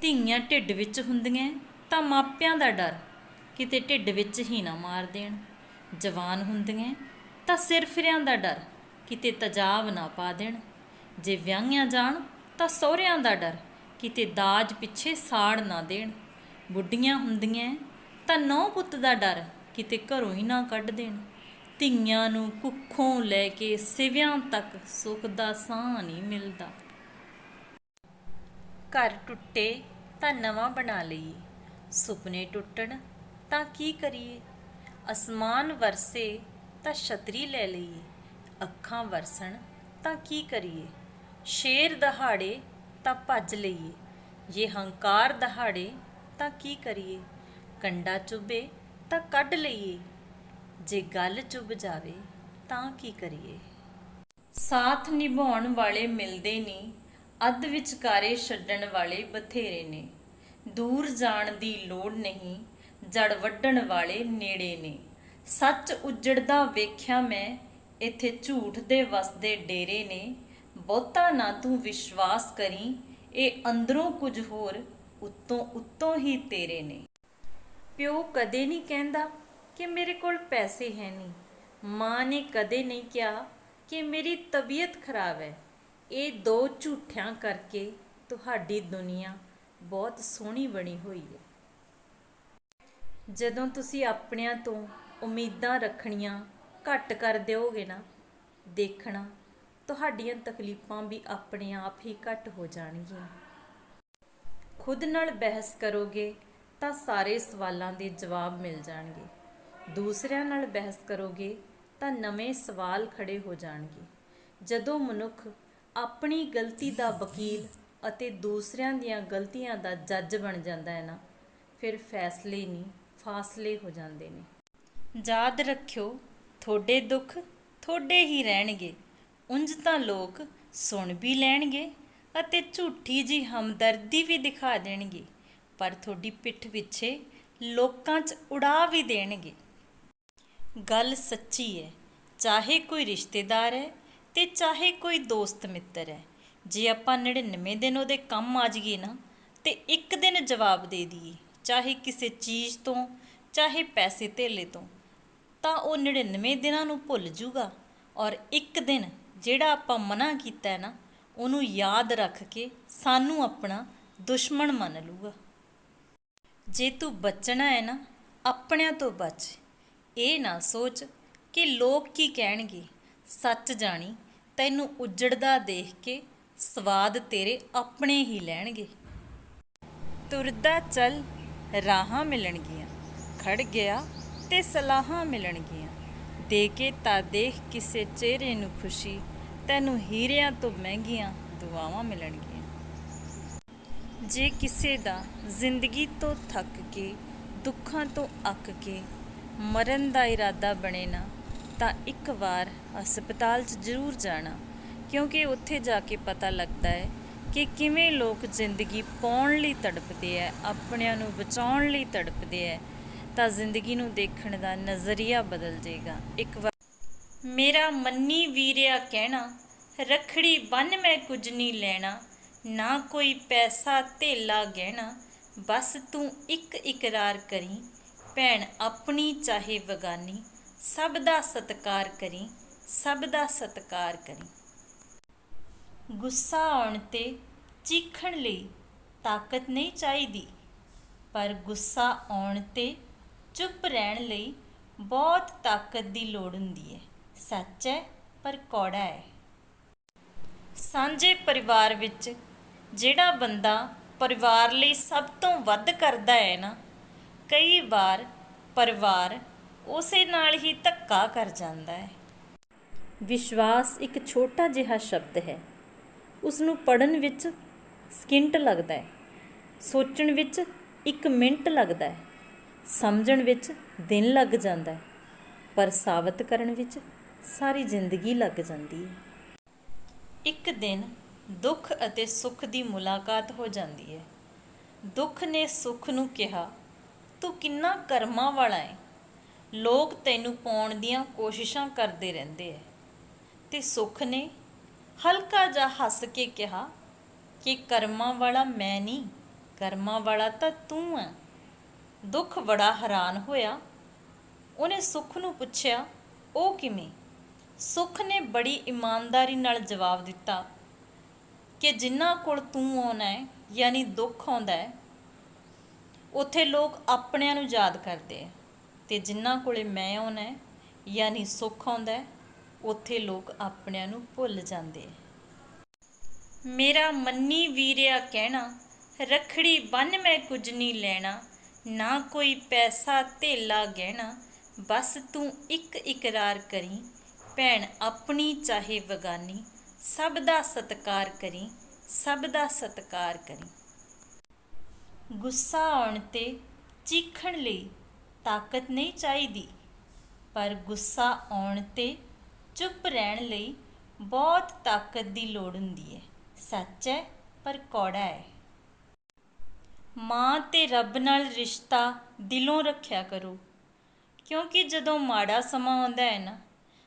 ਧੀਆਂ ਢਿੱਡ ਵਿੱਚ ਹੁੰਦੀਆਂ ਤਾਂ ਮਾਪਿਆਂ ਦਾ ਡਰ, ਕਿਤੇ ਢਿੱਡ ਵਿੱਚ ਹੀ ਨਾ ਮਾਰ ਦੇਣ। ਜਵਾਨ ਹੁੰਦੀਆਂ ਤਾਂ ਸਿਰ ਫਿਰਿਆਂ ਦਾ ਡਰ, ਕਿਤੇ ਤਜਾਬ ਨਾ ਪਾ ਦੇਣ। ਜੇ ਵਿਆਹੀਆਂ ਜਾਣ, ਤਾਂ ਸਹੁਰਿਆਂ ਦਾ ਡਰ, ਕਿਤੇ ਦਾਜ ਪਿੱਛੇ ਸਾੜ ਨਾ ਦੇਣ। ਬੁੱਢੀਆਂ ਹੁੰਦੀਆਂ ਤਾਂ ਨੌ ਪੁੱਤ ਦਾ ਡਰ, ਕਿਤੇ ਘਰੋਂ ਹੀ ਨਾ ਕੱਢ ਦੇਣ। ਧੀਆਂ ਨੂੰ ਕੁੱਖੋਂ ਲੈ ਕੇ ਸਿਵਿਆਂ ਤੱਕ ਸੁੱਖ ਦਾ ਸਾਹ ਨਹੀਂ ਮਿਲਦਾ। ਘਰ ਟੁੱਟੇ ਤਾਂ ਨਵਾਂ ਬਣਾ ਲਈਏ। ਸੁਪਨੇ ਟੁੱਟਣ ਤਾਂ ਕੀ ਕਰੀਏ? ਅਸਮਾਨ ਵਰਸੇ ਤਾਂ ਛਤਰੀ ਲੈ ਲਈਏ। ਅੱਖਾਂ ਵਰਸਣ ਤਾਂ ਕੀ ਕਰੀਏ? ਸ਼ੇਰ ਦਹਾੜੇ ਤਾਂ ਭੱਜ ਲਈਏ। ਜੇ ਹੰਕਾਰ ਦਹਾੜੇ ਤਾਂ ਕੀ ਕਰੀਏ? ਕੰਡਾ ਚੁੱਭੇ ਤਾਂ ਕੱਢ ਲਈਏ। ਜੇ ਗੱਲ ਚੁੱਭ ਜਾਵੇ ਤਾਂ ਕੀ ਕਰੀਏ? ਸਾਥ ਨਿਭਾਉਣ ਵਾਲੇ ਮਿਲਦੇ ਨਹੀਂ ਅੱਧ ਵਿਚਕਾਰੇ ਛੱਡਣ ਵਾਲੇ ਬਥੇਰੇ ਨੇ। ਦੂਰ ਜਾਣ ਦੀ ਲੋੜ ਨਹੀਂ, ਜੜ ਵੱਢਣ ਵਾਲੇ ਨੇੜੇ ਨੇ। ਸੱਚ ਉਜੜਦਾ ਵੇਖਿਆ ਮੈਂ, ਇੱਥੇ ਝੂਠ ਦੇ ਵਸਦੇ ਡੇਰੇ ਨੇ। ਬਹੁਤਾ ਨਾ ਤੂੰ ਵਿਸ਼ਵਾਸ ਕਰੀ, ਇਹ ਅੰਦਰੋਂ ਕੁਝ ਹੋਰ, ਉੱਤੋਂ ਉੱਤੋਂ ਹੀ ਤੇਰੇ ਨੇ। ਪਿਓ ਕਦੇ ਨਹੀਂ ਕਹਿੰਦਾ ਕਿ ਮੇਰੇ ਕੋਲ ਪੈਸੇ ਹੈ ਨਹੀਂ। ਮਾਂ ਨੇ ਕਦੇ ਨਹੀਂ ਕਿਹਾ ਕਿ ਮੇਰੀ ਤਬੀਅਤ ਖਰਾਬ ਹੈ। ਇਹ ਦੋ ਝੂਠਿਆਂ ਕਰਕੇ ਤੁਹਾਡੀ ਦੁਨੀਆ ਬਹੁਤ ਸੋਹਣੀ ਬਣੀ ਹੋਈ ਹੈ। ਜਦੋਂ ਤੁਸੀਂ ਆਪਣਿਆਂ ਤੋਂ ਉਮੀਦਾਂ ਰੱਖਣੀਆਂ ਘੱਟ ਕਰ ਦਿਓਗੇ ਨਾ, ਦੇਖਣਾ ਤੁਹਾਡੀਆਂ ਤਕਲੀਫਾਂ ਵੀ ਆਪਣੇ ਆਪ ਹੀ ਘੱਟ ਹੋ ਜਾਣਗੀਆਂ। ਖੁਦ ਨਾਲ ਬਹਿਸ ਕਰੋਗੇ ਤਾਂ ਸਾਰੇ ਸਵਾਲਾਂ ਦੇ ਜਵਾਬ ਮਿਲ ਜਾਣਗੇ। ਦੂਸਰਿਆਂ ਨਾਲ ਬਹਿਸ ਕਰੋਗੇ ਤਾਂ ਨਵੇਂ ਸਵਾਲ ਖੜੇ ਹੋ ਜਾਣਗੇ। ਜਦੋਂ ਮਨੁੱਖ ਆਪਣੀ ਗਲਤੀ ਦਾ ਵਕੀਲ ਅਤੇ ਦੂਸਰਿਆਂ ਦੀਆਂ ਗਲਤੀਆਂ ਦਾ ਜੱਜ ਬਣ ਜਾਂਦਾ ਹੈ ਨਾ, ਫਿਰ ਫੈਸਲੇ ਨਹੀਂ ਫਾਸਲੇ ਹੋ ਜਾਂਦੇ ਨੇ। ਯਾਦ ਰੱਖਿਓ, ਤੁਹਾਡੇ ਦੁੱਖ ਤੁਹਾਡੇ ਹੀ ਰਹਿਣਗੇ। ਉਂਝ ਤਾਂ ਲੋਕ ਸੁਣ ਵੀ ਲੈਣਗੇ ਅਤੇ ਝੂਠੀ ਜੀ ਹਮਦਰਦੀ ਵੀ ਦਿਖਾ ਦੇਣਗੇ, ਪਰ ਤੁਹਾਡੀ ਪਿੱਠ ਪਿੱਛੇ ਲੋਕਾਂ 'ਚ ਉਡਾ ਵੀ ਦੇਣਗੇ। ਗੱਲ ਸੱਚੀ ਹੈ, ਚਾਹੇ ਕੋਈ ਰਿਸ਼ਤੇਦਾਰ ਹੈ ਤੇ ਚਾਹੇ ਕੋਈ ਦੋਸਤ ਮਿੱਤਰ ਹੈ, ਜੇ ਆਪਾਂ 99 ਦਿਨ ਉਹਦੇ ਕੰਮ ਆ ਜਾਈਏ ਨਾ, ਤੇ ਇੱਕ ਦਿਨ ਜਵਾਬ ਦੇ ਦਈਏ, ਚਾਹੇ ਕਿਸੇ ਚੀਜ਼ ਤੋਂ, ਚਾਹੇ ਪੈਸੇ ਧੇਲੇ ਤੋਂ, ਤਾਂ ਉਹ 99 ਦਿਨਾਂ ਨੂੰ ਭੁੱਲ ਜੂਗਾ। ਔਰ ਇੱਕ ਦਿਨ ਜਿਹੜਾ ਆਪਾਂ ਮਨਾ ਕੀਤਾ ਹੈ ਨਾ, ਉਹਨੂੰ ਯਾਦ ਰੱਖ ਕੇ ਸਾਨੂੰ ਆਪਣਾ ਦੁਸ਼ਮਣ ਮੰਨ ਲੂਗਾ ਜੇ ਤੂੰ ਬਚਣਾ ਹੈ ਨਾ, ਆਪਣਿਆਂ ਤੋਂ ਬਚ। ਇਹ ਨਾ ਸੋਚ ਕਿ ਲੋਕ ਕੀ ਕਹਿਣਗੇ। ਸੱਚ ਜਾਣੀ, ਤੈਨੂੰ ਉਜੜਦਾ ਦੇਖ ਕੇ ਸਵਾਦ ਤੇਰੇ ਆਪਣੇ ਹੀ ਲੈਣਗੇ। ਤੁਰਦਾ ਚੱਲ, ਰਾਹਾਂ ਮਿਲਣਗੀਆਂ। ਖੜ ਗਿਆ ਤੇ ਸਲਾਹਾਂ ਮਿਲਣਗੀਆਂ। ਦੇ ਕੇ ਤਾਂ ਦੇਖ ਕਿਸੇ ਚਿਹਰੇ ਨੂੰ ਖੁਸ਼ੀ, ਤੈਨੂੰ ਹੀਰਿਆਂ ਤੋਂ ਮਹਿੰਗੀਆਂ ਦੁਆਵਾਂ ਮਿਲਣਗੀਆਂ। ਜੇ ਕਿਸੇ ਦਾ ਜ਼ਿੰਦਗੀ ਤੋਂ ਥੱਕ ਕੇ, ਦੁੱਖਾਂ ਤੋਂ ਅੱਕ ਕੇ, ਮਰਨ ਦਾ ਇਰਾਦਾ ਬਣੇ ਨਾ ਤਾਂ ਇੱਕ ਵਾਰ ਹਸਪਤਾਲ 'ਚ ਜ਼ਰੂਰ ਜਾਣਾ, ਕਿਉਂਕਿ ਉੱਥੇ ਜਾ ਕੇ ਪਤਾ ਲੱਗਦਾ ਹੈ ਕਿ ਕਿਵੇਂ ਲੋਕ ਜ਼ਿੰਦਗੀ ਪਾਉਣ ਲਈ ਤੜਪਦੇ ਐ ਆਪਣਿਆਂ ਨੂੰ ਬਚਾਉਣ ਲਈ ਤੜਪਦੇ ਐ ਤਾਂ ਜ਼ਿੰਦਗੀ ਨੂੰ ਦੇਖਣ ਦਾ ਨਜ਼ਰੀਆ ਬਦਲ ਜਾਏਗਾ ਇੱਕ ਵਾਰ ਮੇਰਾ ਮੰਨੀ ਵੀਰਿਆ ਕਹਿਣਾ, ਰਖੜੀ ਬੰਨ ਮੈਂ ਕੁਝ ਨਹੀਂ ਲੈਣਾ, ਨਾ ਕੋਈ ਪੈਸਾ ਧੇਲਾ ਗਹਿਣਾ, ਬਸ ਤੂੰ ਇੱਕ ਇਕਰਾਰ ਕਰੀ, ਭੈਣ ਆਪਣੀ ਚਾਹੇ ਵਗਾਨੀ ਸਭ ਦਾ ਸਤਕਾਰ ਕਰੀ, ਸਭ ਦਾ ਸਤਕਾਰ ਕਰੀ। ਗੁੱਸਾ ਆਉਣ ਤੇ ਚੀਖਣ ਲਈ ਤਾਕਤ ਨਹੀਂ ਚਾਹੀਦੀ, ਪਰ ਗੁੱਸਾ ਆਉਣ ਤੇ ਚੁੱਪ ਰਹਿਣ ਲਈ ਬਹੁਤ ਤਾਕਤ ਦੀ ਲੋੜ ਹੁੰਦੀ ਹੈ। ਸੱਚ ਹੈ, ਪਰ ਕੌੜਾ ਹੈ। ਸਾਂਝੇ ਪਰਿਵਾਰ ਵਿੱਚ ਜਿਹੜਾ ਬੰਦਾ ਪਰਿਵਾਰ ਲਈ ਸਭ ਤੋਂ ਵੱਧ ਕਰਦਾ ਹੈ ਨਾ, ਕਈ ਵਾਰ ਪਰਿਵਾਰ ਉਸੇ ਨਾਲ ਹੀ ਧੱਕਾ ਕਰ ਜਾਂਦਾ ਹੈ। ਵਿਸ਼ਵਾਸ ਇੱਕ ਛੋਟਾ ਜਿਹਾ ਸ਼ਬਦ ਹੈ। ਉਸ ਨੂੰ ਪੜਨ ਵਿੱਚ ਸਕਿੰਟ ਲੱਗਦਾ ਹੈ। ਸੋਚਣ ਵਿੱਚ ਇੱਕ ਮਿੰਟ ਲੱਗਦਾ ਹੈ। ਸਮਝਣ ਵਿੱਚ ਦਿਨ ਲੱਗ ਜਾਂਦਾ ਹੈ। ਪਰ ਸਾਬਤ ਕਰਨ ਵਿੱਚ ਸਾਰੀ ਜ਼ਿੰਦਗੀ ਲੱਗ ਜਾਂਦੀ ਹੈ। ਇੱਕ ਦਿਨ ਦੁੱਖ ਅਤੇ ਸੁੱਖ ਦੀ ਮੁਲਾਕਾਤ ਹੋ ਜਾਂਦੀ ਹੈ। ਦੁੱਖ ਨੇ ਸੁੱਖ ਨੂੰ ਕਿਹਾ ਤੂੰ ਕਿੰਨਾ ਕਰਮਾਂ ਵਾਲਾ ਹੈ। ਲੋਕ ਤੈਨੂੰ ਪਾਉਣ ਦੀਆਂ ਕੋਸ਼ਿਸ਼ਾਂ ਕਰਦੇ ਰਹਿੰਦੇ ਐ। ਤੇ ਸੁੱਖ ਨੇ ਹਲਕਾ ਜਿਹਾ ਹੱਸ ਕੇ ਕਿਹਾ ਕਿ ਕਰਮਾਂ ਵਾਲਾ ਮੈਂ ਨਹੀਂ, ਕਰਮਾਂ ਵਾਲਾ ਤਾਂ ਤੂੰ ਹੈ ਦੁੱਖ ਬੜਾ ਹੈਰਾਨ ਹੋਇਆ। ਉਹਨੇ ਸੁੱਖ ਨੂੰ ਪੁੱਛਿਆ, ਉਹ ਕਿਵੇਂ? ਸੁੱਖ ਨੇ ਬੜੀ ਇਮਾਨਦਾਰੀ ਨਾਲ ਜਵਾਬ ਦਿੱਤਾ ਕਿ ਜਿਨ੍ਹਾਂ ਕੋਲ ਤੂੰ ਆਉਣਾ ਹੈ ਯਾਨੀ ਦੁੱਖ ਆਉਂਦਾ ਹੈ ਉੱਥੇ ਲੋਕ ਆਪਣਿਆਂ ਨੂੰ ਯਾਦ ਕਰਦੇ ਆ ਤੇ ਜਿਨ੍ਹਾਂ ਕੋਲੇ ਮੈਂ ਆਉਣਾ ਹੈ, ਯਾਨੀ ਸੁੱਖ ਆਉਂਦਾ ਹੈ, ਉੱਥੇ ਲੋਕ ਆਪਣਿਆਂ ਨੂੰ ਭੁੱਲ ਜਾਂਦੇ ਹੈ। ਮੇਰਾ ਮੰਨੀ ਵੀਰਿਆ ਕਹਿਣਾ, ਰਖੜੀ ਬੰਨ ਮੈਂ ਕੁਝ ਨਹੀਂ ਲੈਣਾ, ਨਾ ਕੋਈ ਪੈਸਾ ਧੇਲਾ ਗਹਿਣਾ, ਬਸ ਤੂੰ ਇੱਕ ਇਕਰਾਰ ਕਰੀ, ਭੈਣ ਆਪਣੀ ਚਾਹੇ ਵਗਾਨੀ, ਸਭ ਦਾ ਸਤਕਾਰ ਕਰੀ, ਸਭ ਦਾ ਸਤਕਾਰ ਕਰੀ। ਗੁੱਸਾ ਆਉਣ ਤੇ ਚੀਖਣ ਲਈ ਤਾਕਤ ਨਹੀਂ ਚਾਹੀਦੀ। ਪਰ ਗੁੱਸਾ ਆਉਣ ਤੇ ਚੁੱਪ ਰਹਿਣ ਲਈ ਬਹੁਤ ਤਾਕਤ ਦੀ ਲੋੜ ਹੁੰਦੀ ਹੈ। ਸੱਚ ਹੈ, ਪਰ ਕੌੜਾ ਹੈ। ਮਾਂ ਤੇ ਰੱਬ ਨਾਲ ਰਿਸ਼ਤਾ ਦਿਲੋਂ ਰੱਖਿਆ ਕਰੋ। ਕਿਉਂਕਿ ਜਦੋਂ ਮਾੜਾ ਸਮਾਂ ਆਉਂਦਾ ਹੈ ਨਾ,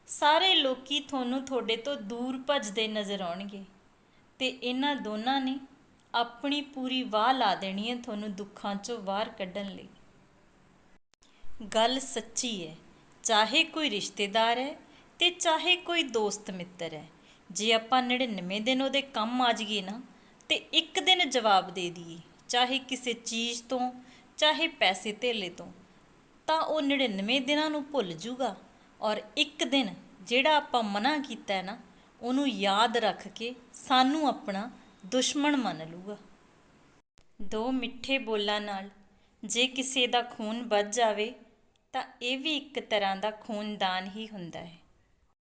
ਸਾਰੇ ਲੋਕੀ ਤੁਹਾਨੂੰ ਤੁਹਾਡੇ ਤੋਂ ਦੂਰ ਭੱਜਦੇ ਨਜ਼ਰ ਆਉਣਗੇ। ਤੇ ਇਹਨਾਂ ਦੋਨਾਂ ਨੇ ਆਪਣੀ ਪੂਰੀ ਵਾਹ ਲਾ ਦੇਣੀ ਹੈ ਤੁਹਾਨੂੰ ਦੁੱਖਾਂ ਚੋਂ ਬਾਹਰ ਕੱਢਣ ਲਈ। ਗੱਲ ਸੱਚੀ ਹੈ। ਚਾਹੇ ਕੋਈ ਰਿਸ਼ਤੇਦਾਰ ਹੈ ਤੇ ਚਾਹੇ ਕੋਈ ਦੋਸਤ ਮਿੱਤਰ ਹੈ। ਜੇ ਆਪਾਂ 99 ਦਿਨ ਉਹਦੇ ਕੰਮ ਆ ਜਾਈਏ ਨਾ, ਤੇ ਇੱਕ ਦਿਨ ਜਵਾਬ ਦੇ ਦਈਏ। ਚਾਹੇ ਕਿਸੇ ਚੀਜ਼ ਤੋਂ, ਚਾਹੇ ਪੈਸੇ ਧੇਲੇ ਤੋਂ, ਤਾਂ ਉਹ 99 ਦਿਨਾਂ ਨੂੰ ਭੁੱਲ ਜੂਗਾ। ਔਰ ਇੱਕ ਦਿਨ ਜਿਹੜਾ ਆਪਾਂ ਮਨਾ ਕੀਤਾ ਹੈ ਨਾ, ਉਹਨੂੰ ਯਾਦ ਰੱਖ ਕੇ ਸਾਨੂੰ ਆਪਣਾ ਦੁਸ਼ਮਣ ਮੰਨ ਲੂਗਾ ਦੋ ਮਿੱਠੇ ਬੋਲਾਂ ਨਾਲ ਜੇ ਕਿਸੇ ਦਾ ਖੂਨ ਵੱਜ ਜਾਵੇ ਤਾਂ ਇਹ ਵੀ ਇੱਕ ਤਰ੍ਹਾਂ ਦਾ ਖੂਨਦਾਨ ਹੀ ਹੁੰਦਾ ਹੈ।